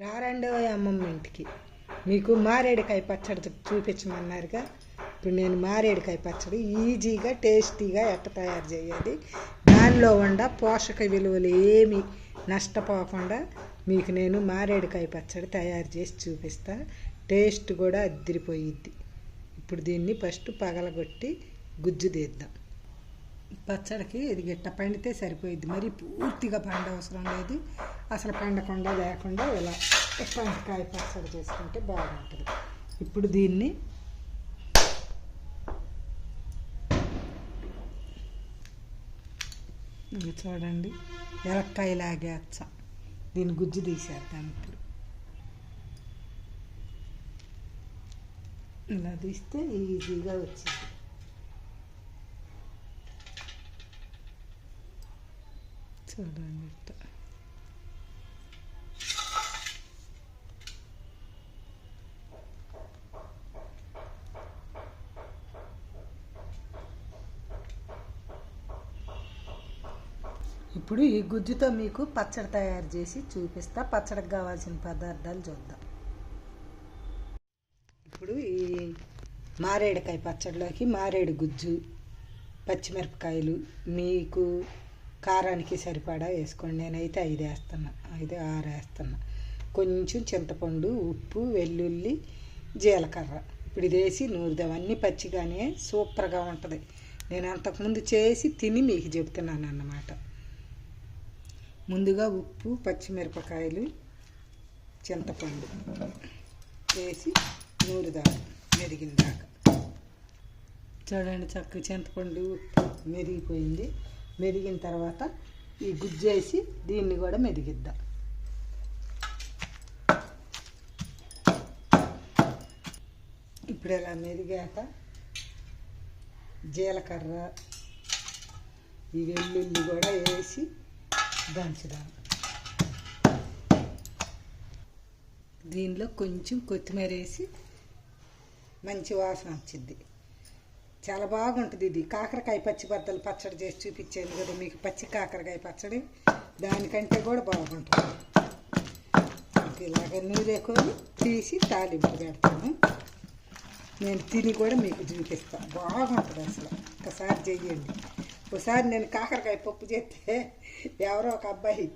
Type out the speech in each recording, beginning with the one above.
రారండో అమ్మమ్మ ఇంటికి. మీకు మారేడుకాయ పచ్చడి చూపించమన్నారుగా. ఇప్పుడు నేను మారేడుకాయ పచ్చడి ఈజీగా టేస్టీగా ఎట్ట తయారు చేయాలి. దానిలో ఉండ పోషక విలువలు ఏమి నష్టపోకుండా మీకు నేను మారేడుకాయ పచ్చడి తయారు చేసి చూపిస్తా. టేస్ట్ కూడా అద్దరిపోయిద్ది. ఇప్పుడు దీన్ని ఫస్ట్ పగలగొట్టి గుజ్జు తీద్దాం. పచ్చడికి ఇది గిట్ట పండితే సరిపోయిద్ది. మరి పూర్తిగా పండ అవసరం లేదు. అసలు పండకుండా లేకుండా ఇలా ఇట్లాంటి కాయ పచ్చడి చేసుకుంటే బాగుంటుంది. ఇప్పుడు దీన్ని ఇది చూడండి ఎలక్కాయ లాగేచ్చ దీన్ని గుజ్జు తీసేద్దాం ఇప్పుడు. ఇలా తీస్తే ఈజీగా వచ్చింది. చూడండి ఇట్లా. ఇప్పుడు ఈ గుజ్జుతో మీకు పచ్చడి తయారు చేసి చూపిస్తా. పచ్చడికి కావాల్సిన పదార్థాలు చూద్దాం. ఇప్పుడు ఈ మారేడుకాయ పచ్చడిలోకి మారేడు గుజ్జు పచ్చిమిరపకాయలు మీకు కారానికి సరిపడా వేసుకోండి. నేనైతే ఐదు వేస్తున్నా. ఐదు ఆరు వేస్తున్నా. కొంచెం చింతపండు ఉప్పు వెల్లుల్లి జీలకర్ర. ఇప్పుడు ఇది వేసి నూరుదాం. అన్నీ పచ్చిగానే సూపర్గా ఉంటుంది. నేను అంతకుముందు చేసి తిని మీకు చెప్తున్నాను అన్నమాట ముందుగా ఉప్పు పచ్చిమిరపకాయలు చింతపండు వేసి నూరుదాం మెరిగిన దాకా. చూడండి చక్కగా చింతపండు ఉప్పు మెరిగిపోయింది. మెరిగిన తర్వాత ఈ గుజ్జేసి దీన్ని కూడా మెరిగిద్దాం. ఇప్పుడు ఇలా మెరిగాక? జీలకర్ర ఈ వెల్లుల్లి కూడా వేసి దంచుదాం. దీనిలో కొంచెం కొత్తిమీర వేసి మంచి వాసన వచ్చింది చాలా బాగుంటుంది ఇది. కాకరకాయ పచ్చి బద్దలు పచ్చడి చేసి చూపించాను కదా మీకు. పచ్చి కాకరకాయ పచ్చడి దానికంటే కూడా బాగుంటుంది. ఇంక ఇలాగ నూరేకొని తీసి తాలింపు పెడతాను. నేను తిని కూడా మీకు చూపిస్తాను బాగుంటుంది అసలు. ఒకసారి చెయ్యండి. ఒకసారి నేను కాకరకాయ పప్పు చేస్తే ఎవరో ఒక అబ్బాయి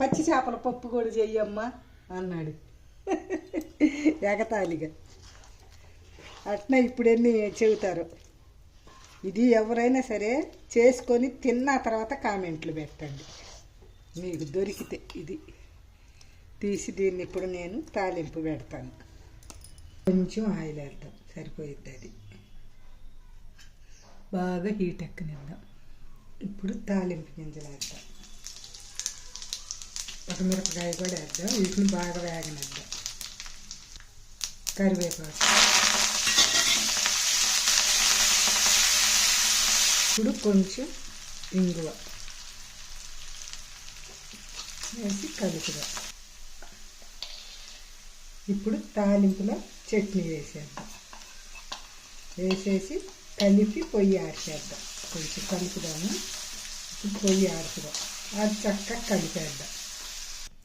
పచ్చి చేపల పప్పు కూడా చెయ్యమ్మా అన్నాడు. ఎగతాళిగా. అట్నే ఇప్పుడన్నీ చెబుతారు? ఇది ఎవరైనా సరే చేసుకొని తిన్న తర్వాత కామెంట్లు పెట్టండి. మీకు దొరికితే ఇది. తీసి దీన్ని ఇప్పుడు నేను తాలింపు పెడతాను. కొంచెం ఆయిల్ వేద్దాం. సరిపోయిద్ది అది. బాగా హీట్ ఎక్కనిద్దాం ఇప్పుడు తాలింపు గింజలు వేద్దాం ఒక మిరపకాయ కూడా వేద్దాం వీటిని బాగా వేగనిద్దాం కరివేపాకు ఇప్పుడు కొంచెం ఇంగువ వేసి కలుపుదాం ఇప్పుడు తాలింపులో చట్నీ వేసేద్దాం వేసేసి కలిపి పొయ్యి ఆర్చేద్దాం. కొంచెం కలుపుదాము? ఇప్పుడు పొయ్యి ఆడుతుందాం అది చక్కగా కలిపేద్దాం.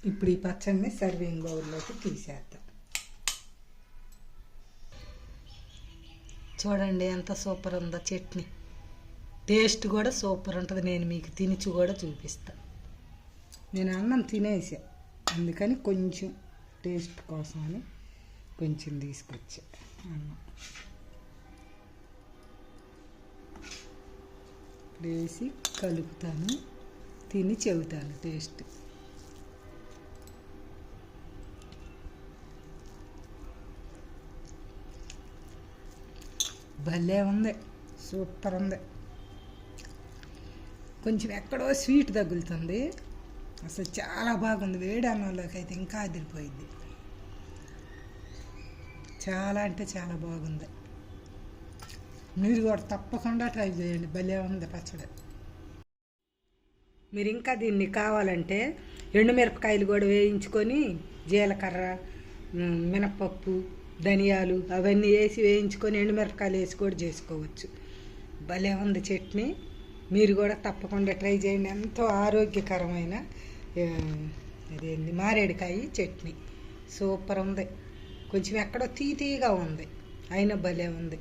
ఇప్పుడు ఈ పచ్చడిని సర్వింగ్ బౌల్లోకి తీసేద్దాం. చూడండి ఎంత సూపర్ ఉందో చట్నీ. టేస్ట్ కూడా సూపర్ ఉంటుంది. నేను మీకు తినిచి కూడా చూపిస్తా. నేను అన్నం తినేసా. అందుకని కొంచెం టేస్ట్ కోసం అని కొంచెం తీసుకొచ్చా అన్నం. వేసి కలుపుతాను. తిని చెబుతాను టేస్ట్. భలే ఉంది. సూపర్ ఉంది. కొంచెం ఎక్కడో స్వీట్ తగులుతుంది. అసలు చాలా బాగుంది. వేడి అన్నంలోకి అయితే ఇంకా అదిరిపోయింది. చాలా అంటే చాలా బాగుంది. మీరు కూడా తప్పకుండా ట్రై చేయండి. భలే ఉంది పచ్చడి. మీరు ఇంకా దీన్ని కావాలంటే ఎండుమిరపకాయలు కూడా వేయించుకొని జీలకర్ర మినపప్పు మినప్పప్పు ధనియాలు అవన్నీ వేసి వేయించుకొని ఎండుమిరపకాయలు వేసి కూడా చేసుకోవచ్చు. భలే ఉంది చట్నీ. మీరు కూడా తప్పకుండా ట్రై చేయండి. ఎంతో ఆరోగ్యకరమైన అదేంది మారేడుకాయ చట్నీ. సూపర్ ఉంది. కొంచెం ఎక్కడో తీతీగా ఉంది. అయినా భలే ఉంది.